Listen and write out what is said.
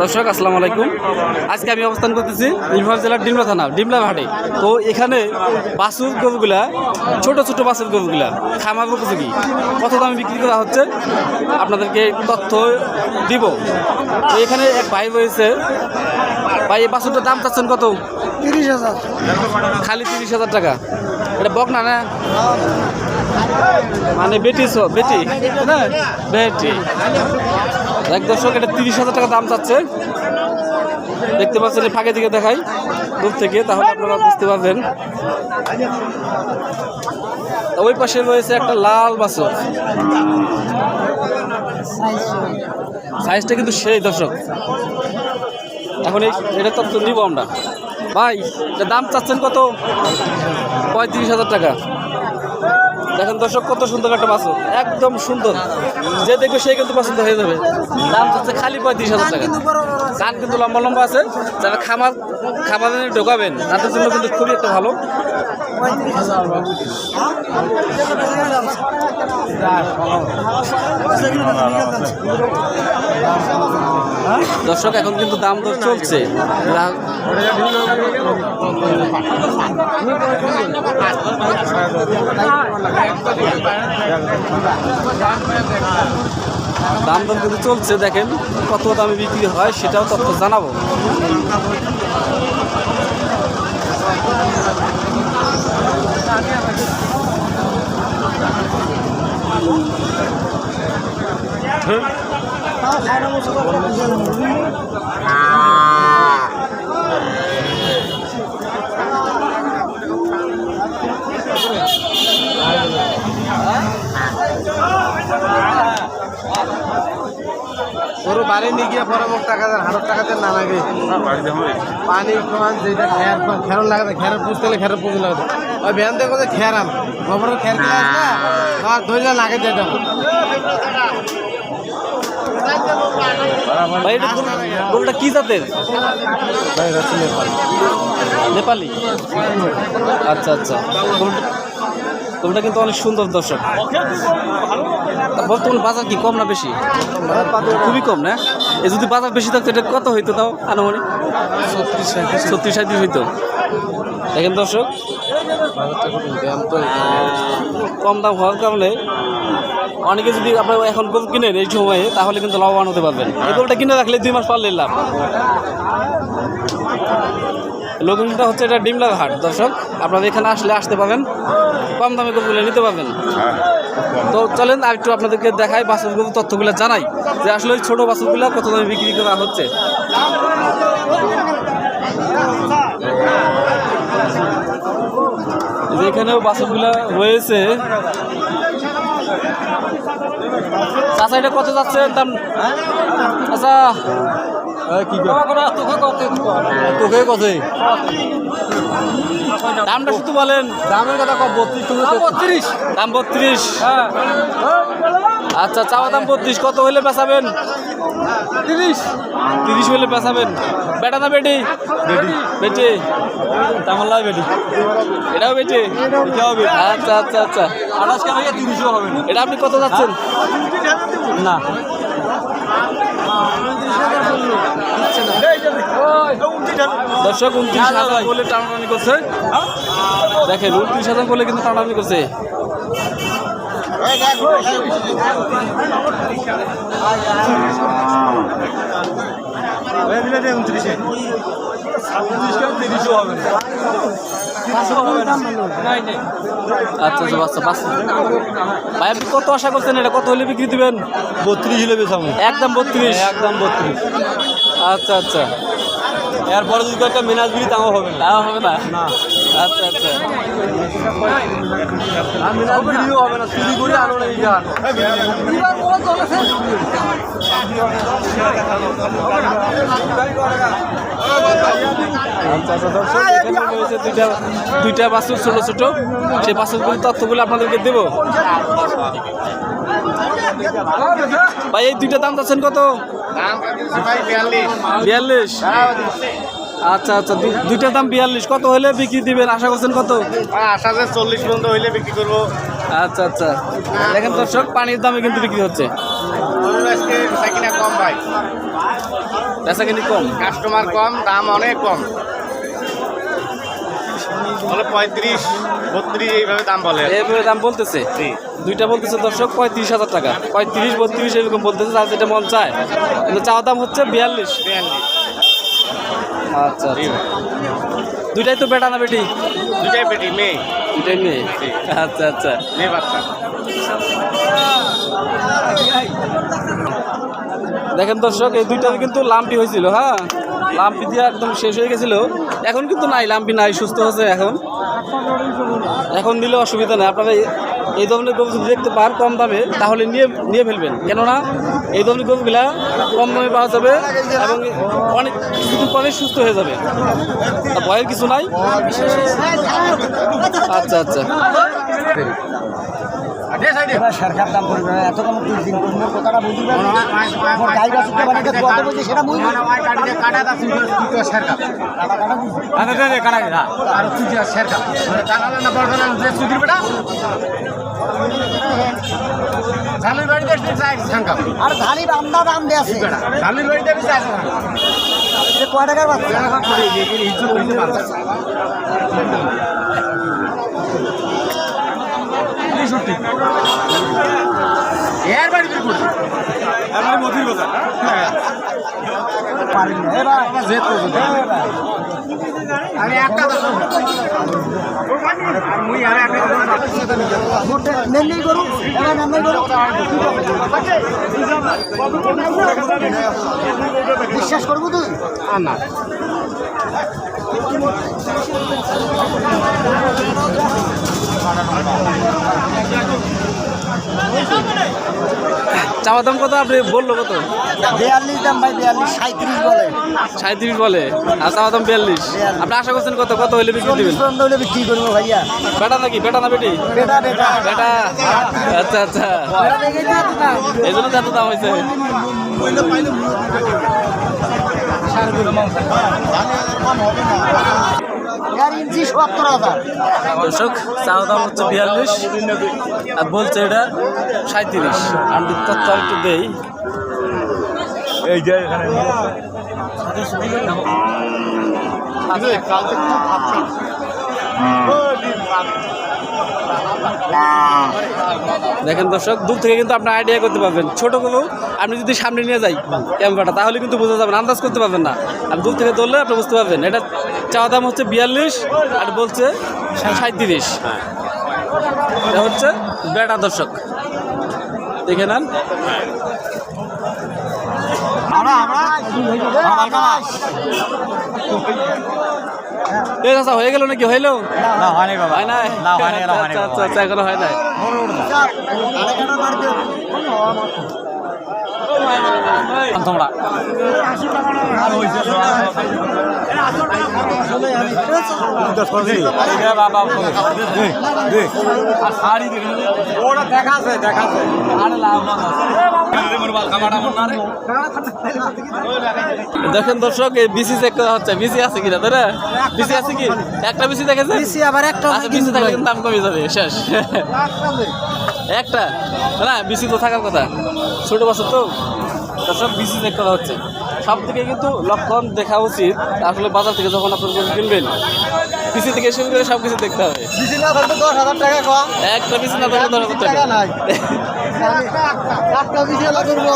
দর্শক আসসালামু আলাইকুম। আজকে আমি অবস্থান করতেছি নীলফামারী জেলার ডিমলা থানা ডিমলা ঘাটে তো এখানে বাসুর গরুগুলা ছোট ছোট বাসুর গরুগুলা খামার উপযোগী। কত দামে বিক্রি করা হচ্ছে? আপনাদেরকে তথ্য দিব। তো এখানে এক ভাই রয়েছে। ভাই এই বাসুরটার দাম চাচ্ছেন কত? তিরিশ হাজার। খালি তিরিশ হাজার টাকা। এটা বক না না? মানে বেটি সব বেটি? না বেটি। এক দর্শক, এটা তিরিশ হাজার টাকা দাম চাচ্ছে। দেখতে পাচ্ছেন ফাঁকে দিকে দেখাই, দূর থেকে, তাহলে আপনারা বুঝতে পারবেন। ওই পাশে রয়েছে একটা লাল বাসক। সাইজটা কিন্তু সেই দর্শক। এখন এই, এটা তথ্য নিব আমরা। ভাই, এটা দাম চাচ্ছেন কত? পঁয়ত্রিশ হাজার টাকা। দেখেন দর্শক, কত সুন্দর একটা বাসন একদম সুন্দর। যে দেখবে সে কিন্তু পছন্দ হয়ে যাবে। দাম হচ্ছে খালি পঁয়ত্রিশ হাজার টাকা। কান কিন্তু লম্বা লম্বা আছে। যারা খামার খামারে ঢোকাবেন, তাদের জন্য কিন্তু খুবই একটা ভালো। দর্শক, এখন কিন্তু দাম দর চলছে। দাম দর কিন্তু চলছে, দেখেন। কত দামে বিক্রি হয় সেটাও তথ্য জানাব। গরু বাড়ি নিয়ে গিয়ে পরে মোক টাকা দেন হাজার টাকা দেন না লাগে পানি সমান যেটা খেয়ার খেরন লাগাতে খেয়ার পুষতে গেলে খেয়ার পুষতে লাগাতে ওই ভ্যান দেখো যে খেয়ার আম গোবরের খেয়ার দিয়ে আসে না আর ধরলে লাগে দিয়ে দেবো। ভাই এটা গরু- গরুটা কি জাতের? নেপালি। আচ্ছা আচ্ছা। গরুটা- কিন্তু অনেক সুন্দর দর্শক। তা বর্তমান বাজার কি কম না বেশি? খুবই কম না? এ যদি বাজার বেশি থাকতো এটা কত হইতো তাও আনুমানিক? ছত্রিশ সাঁত্রিশ হইতো। দেখেন দর্শক কম দাম হওয়ার কারণে অনেকে যদি আপনার এখন গরু কিনেন এই সময়ে, তাহলে কিন্তু লাভবান হতে পারবেন। এই কিনে রাখলে দুই মাস পারলে লাভ। লোকেশনটা হচ্ছে এটা ডিমলা ঘাট দর্শক। আপনারা এখানে আসলে আসতে পারেন কম দামে গরুগুলো নিতে পারবেন। তো চলেন আর একটু আপনাদেরকে দেখাই বাছুরগুলো তথ্যগুলো জানাই, যে আসলে ওই ছোটো বাছুরগুলো কত দামে বিক্রি করা হচ্ছে। এই যে এখানেও বাছুরগুলো রয়েছে। চাচা এটা কত যাচ্ছে দাম? আচ্ছা কি তোকে কত দামটা শুধু বলেন। দামের কথা বত্রিশ বত্রিশ? দাম বত্রিশ। আচ্ছা চাওয়া দাম বত্রিশ। কত হলে বেচাবেন? তিরিশ। তিরিশ হলে বেচাবেন বেটা না বেটি। বেটি। বেটি। তামাল্লা বেটি। এটাও বেটি? এটাও বেটি। আচ্ছা আচ্ছা আচ্ছা। আঠাশ কেন তিরিশও হবে এটা আপনি কত যাচ্ছেন? না। দর্শক উনত্রিশ হাজার বলে টানাটানি করছে। দেখেন উনত্রিশ হাজার বলে কিন্তু টানাটানি করছে। আচ্ছা আচ্ছা বাচ্চা বাচ্চা ভাই আপনি কত আশা করছেন এটা? কত হলে বিক্রি দিবেন? বত্রিশ হলে বেসামো একদম বত্রিশ। একদম বত্রিশ। আচ্ছা আচ্ছা। এরপরে যদি একটা মিনাজ বিড়ি তাও হবে না। তাও হবে না? না। আচ্ছা আচ্ছা। আর মিনাজ হবে না। চুরি করে আনো না আচ্ছা আচ্ছা দর্শক এখানে রয়েছে দুইটা দুইটা বাছুর ছোট ছোট। সেই বাছুরগুলোর তথ্যগুলো আপনাদেরকে দেবো। ভাই এই দুইটা দাম যাচ্ছেন কত? বিয়াল্লিশ। আচ্ছা আচ্ছা দু- দুইটার দাম বিয়াল্লিশ। কত হলে বিক্রি দিবেন? আশা করছেন কত? আশা যে চল্লিশ পর্যন্ত হইলে বিক্রি করব। আচ্ছা আচ্ছা। দেখেন দর্শক পানির দামে কিন্তু বিক্রি হচ্ছে। কম ভাই। বেচা কিনি কম। কাস্টমার কম দাম অনেক কম। বলে পঁয়ত্রিশ বত্রিশ এইভাবে দাম বলে। এইভাবে দাম বলতেছে? দুইটা বলতেছে দর্শক পঁয়ত্রিশ হাজার টাকা। পঁয়ত্রিশ বত্রিশ এরকম বলতেছে যেটা মন চায়। কিন্তু চাওয়া দাম হচ্ছে বিয়াল্লিশ। বিয়াল্লিশ। আচ্ছা আচ্ছা। দুইটাই তো বেটা না বেটি? মেয়ে। দুইটাই মেয়ে। আচ্ছা আচ্ছা। মেয়ে বাচ্চা। দেখেন দর্শক এই দুইটার কিন্তু লাম্পি হয়েছিল হ্যাঁ? লাম্পি দিয়ে একদম শেষ হয়ে গেছিল। এখন কিন্তু নাই, লাম্পি নাই, সুস্থ হচ্ছে এখন। এখন নিলে অসুবিধা নেই। আপনারা এই- ধরনের গরু যদি দেখতে পান কম দামে, তাহলে নিয়ে নিয়ে ফেলবেন। কেননা এই ধরনের গরুগুলা কম দামে পাওয়া যাবে এবং অনেক কিছুদিন পরে সুস্থ হয়ে যাবে। ভয়ের কিছু নাই। আচ্ছা আচ্ছা। সরকার দাম করবে এত কম দিন করব কথাটা বুঝবি গাছ উঠতে পারে কত বলছে সেটা বুঝবি। কাটা কাটা বুঝবি আর তুই যে শেরকা না বড় সুধীর বেটা ঝালির বাড়িতে আর ধানি রামদা দাম দিয়ে আছে। ঝালির বাড়িতে কয় টাকার বাচ্চা? এর বাড়ি বের করছি আমার মধুর বাজার। পারি না এবার জেদ করছি আমি একটা দশ মুই আর একটা মোটে নেমনি করু এবার নেমনি করু বিশ্বাস করব তুই? না। চাওয়া দাম কত আপনি বলল কত? বিয়াল্লিশ দাম ভাই বিয়াল্লিশ সাঁত্রিশ বলে। সাঁত্রিশ বলে। আর চাওয়া দাম বিয়াল্লিশ। আপনি আশা করছেন কত? কত হইলে বিক্রি দেবেন? হলে বিক্রি করব ভাইয়া। বেটা নাকি? বেটা না বেটি? বেটা বেটা। বেটা? আচ্ছা আচ্ছা। এই জন্য তো এত দাম হয়েছে সত্তর হাজার দর্শক চাওয়া দাম হচ্ছে বিয়াল্লিশ আর বলছে এটা সাঁত্রিশ আমি তথ্য একটু দেই। দেখেন দর্শক দূর থেকে কিন্তু আপনি আইডিয়া করতে পারবেন। ছোট গরু আপনি যদি সামনে নিয়ে যাই ক্যামেরাটা তাহলে কিন্তু বোঝা যাবেন আন্দাজ করতে পারবেন না। আর দূর থেকে ধরলে আপনি বুঝতে পারবেন। এটা চাওয়া দাম হচ্ছে বিয়াল্লিশ আর বলছে সাঁত্রিশ। এটা হচ্ছে বেটা দর্শক। দেখে নেন। এ চাচা হয়ে গেল নাকি? হইল? হয় নাই? আচ্ছা আচ্ছা আচ্ছা এখনও হয় নাই। তোমরা। দেখেন দর্শক এই বিসি চেক করা হচ্ছে। বিসি আছে কিনা তাই না? বিসি আছে কি? একটা বিসি দেখেছে বেশি আবার একটা আচ্ছা বিসি থাকলে কিন্তু দাম কমে যাবে শেষ। একটা না বিসি তো থাকার কথা। ছোট বছর তো। দর্শক বিসি চেক করা হচ্ছে। সব থেকে কিন্তু লক্ষণ দেখা উচিত আসলে বাজার থেকে যখন আপনার গরু কিনবেন বিসি থেকে শুরু করে সব কিছু দেখতে হবে। বিসি না থাকলে দশ হাজার টাকা কম। একটা বিসি না থাকলে দশ হাজার টাকা। নাই। একটা বিসি হলে করব